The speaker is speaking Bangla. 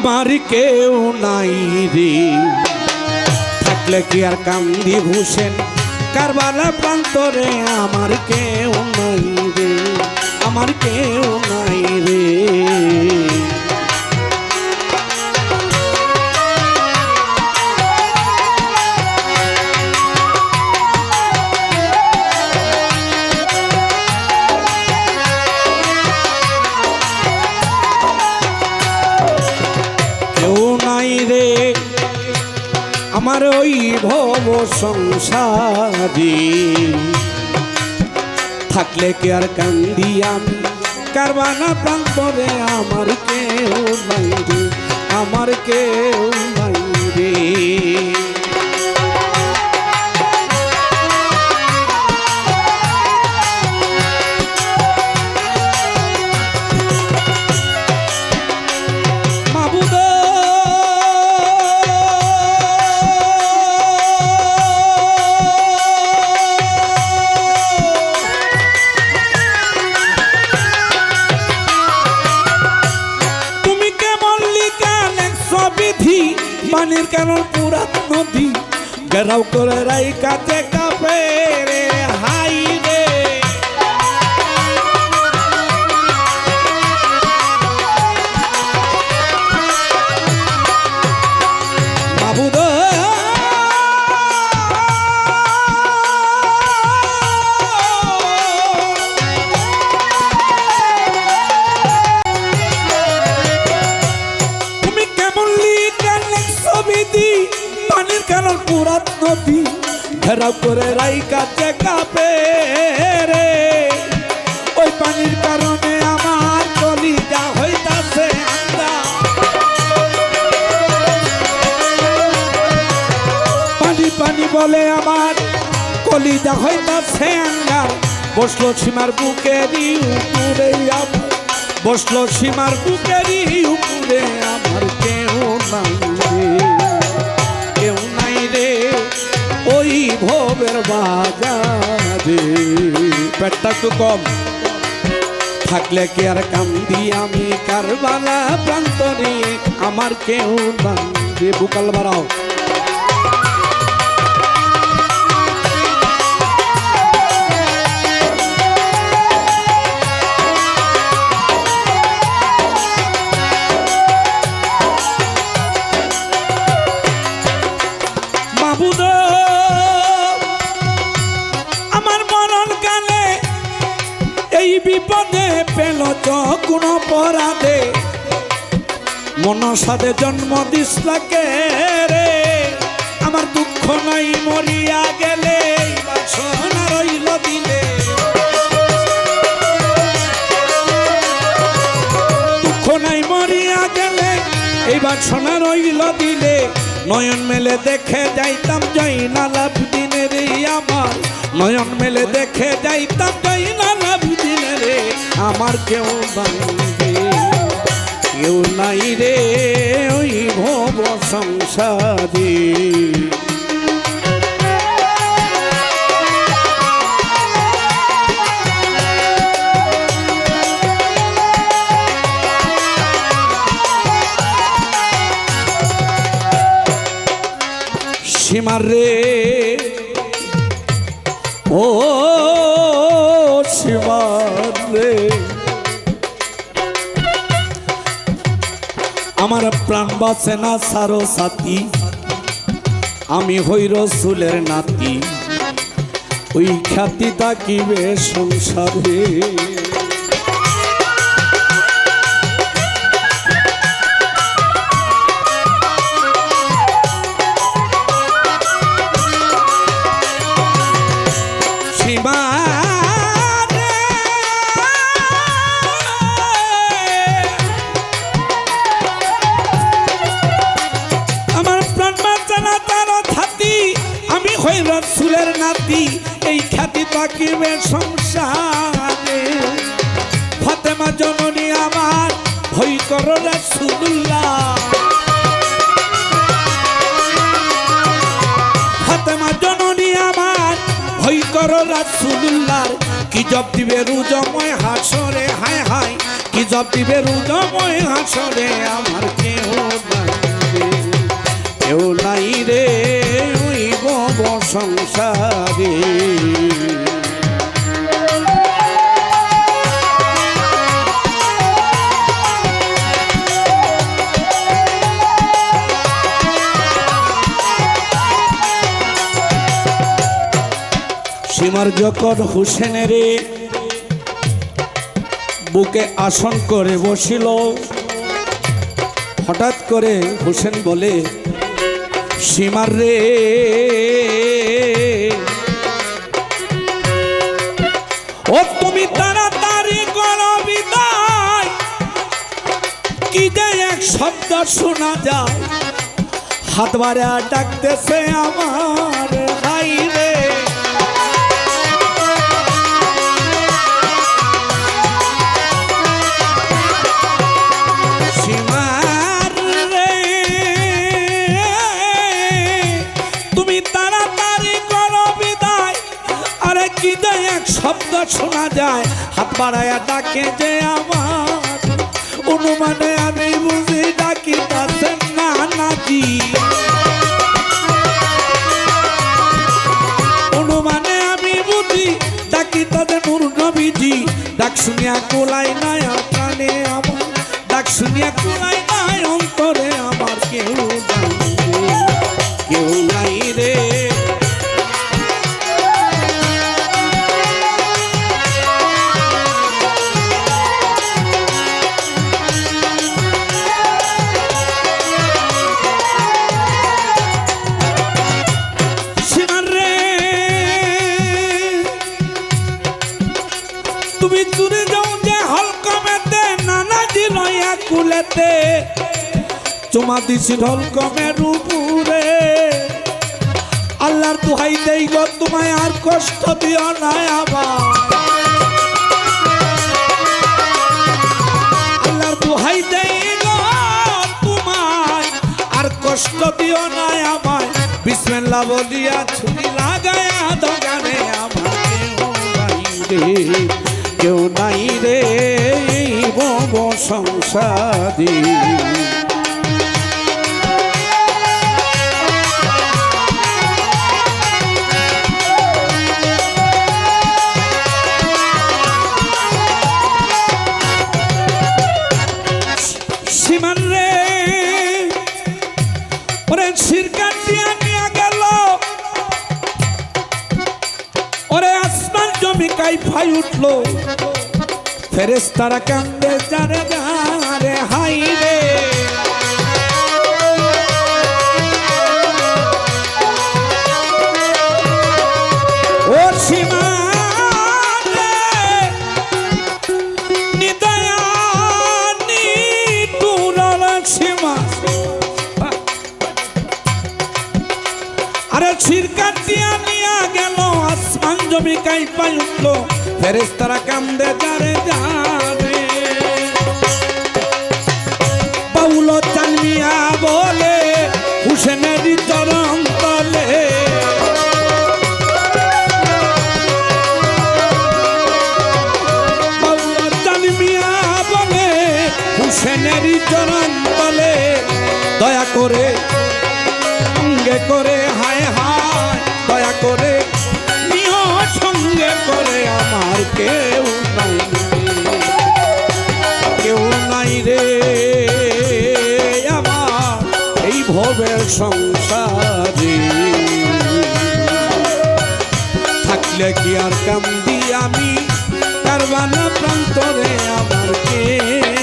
আমার কেউ নাই রে। থাকলে কি আর কান্দি ভূষেন? কারবালা প্রান্তরে আমার কেউ নাই রে। আমার কেউ নাই আমার ওই ভব সংসারী। থাকলে কে আর কান্দি আমি? কারবানা প্রান্তরে আমার কেউ নাই আমার কেউ নাই কারণ পুরাত নদী? গেরাও করে রাই কাছে পুরাত নদী ঘেরাও করে রাই কাছে কাপে রে ওই পানির কারণে আমার কলিজা হইতাছে পানি পানি বলে আমার কলিজা হইতাছে আঙ্গার বসল সীমার বুকেরই উপরে বসল সীমার বুকেরই উপরে, আমার কেউ নাই ভোবের বাজারে কম। থাকলে কি আর কান্দি আমি? কারবালা প্রান্তরে আমার কেউ রে বুকাল বাড়াও। এই বিপদে পেল কোন পরাদে মনসাদে জন্ম দিস লাগে রে। আমার দুঃখ নাই মরিয়া গেলে রইল দিলে। দুঃখ নাই মরিয়া গেলে এই বাসনা রইল দিলে। নয়ন মেলে দেখে যাইতাম যাই না লাভ দিনে রে আমার। নয়ন মেলে দেখে যাইতাম যাই না দিনে রে আমার কেউ রে। কেউ নাই রে ওই ভব সংসারী। সীমার রে ও রে আমার প্রাণ বাঁচে না সারো সাথী। আমি হই রসুলের নাতি। ওই খ্যাতি তাকিবে সংসারে। নাতি এই খ্যাতি তাকিবে সংসারে। ফাতেমা জননী আমার ভয় করো রসুল্লাহ ফাতেমা জননী আমার ভয় করো রাসুল্লাহর কি জব দিবে রুজময় হাসরে? হায় হায়, কি জব দিবে রুজময় হাসরে? আমার কেউ সংসারে। সীমার যখন হুসেনের বুকে আসন করে বসিল। হঠাৎ করে হুসেন বলে সীমার রে ও তুমি তাড়াতাড়ি করো বিদায়। কি যে এক শব্দ শোনা যায়। হাত বাড়া ডাকতেছে আমার হাই বাড়ায়া ডাকে যে আমার। অনুমানে আমি বুঝি ডাকি তাছেন না নাকি। অনুমানে আমি বুঝি ডাকি তাদের নূর নবীজি। ডাক শুনিয়া কোলাই নাই প্রাণে আমার। ডাক শুনিয়া কোলাই নাই অন্তরে আমার কেউ কুলেতে চুমা দিছি ঢলকমের উপরে আল্লাহর দুহাই দেই গো, তোমায় আর কষ্ট দিও না আবার। আল্লাহর দুহাই দেই গো, তোমায় আর কষ্ট দিও না আমায় বিসমিল্লাহ বলিয়া ছুরি লাগায়া দোকানে আমার কেউ নাই রে, কেউ নাই রে। বব সংসারী সীমান রে, ওরে সিরকান দিয়া নিয়া গেল। ওরে আসমান জমি কাই ফাই উঠল। ফেরেস তারা কান্দে জারে জারে হাই রে। ও আরে ছিরকার দিয়া নিয়া গেল, আসমান জমি কাই পাই ফেরেস্তারা কান্দে যারে যারে বাউল চানমিয়া বলে হুসেনের চরণ তলে। দয়া করে সঙ্গে করে কেউ নাই কেউ নাই রে। আমার এই ভবের সংসারে। থাকলে কি আর কান্দি আমি? কারবানা প্রান্তরে আমার কেউ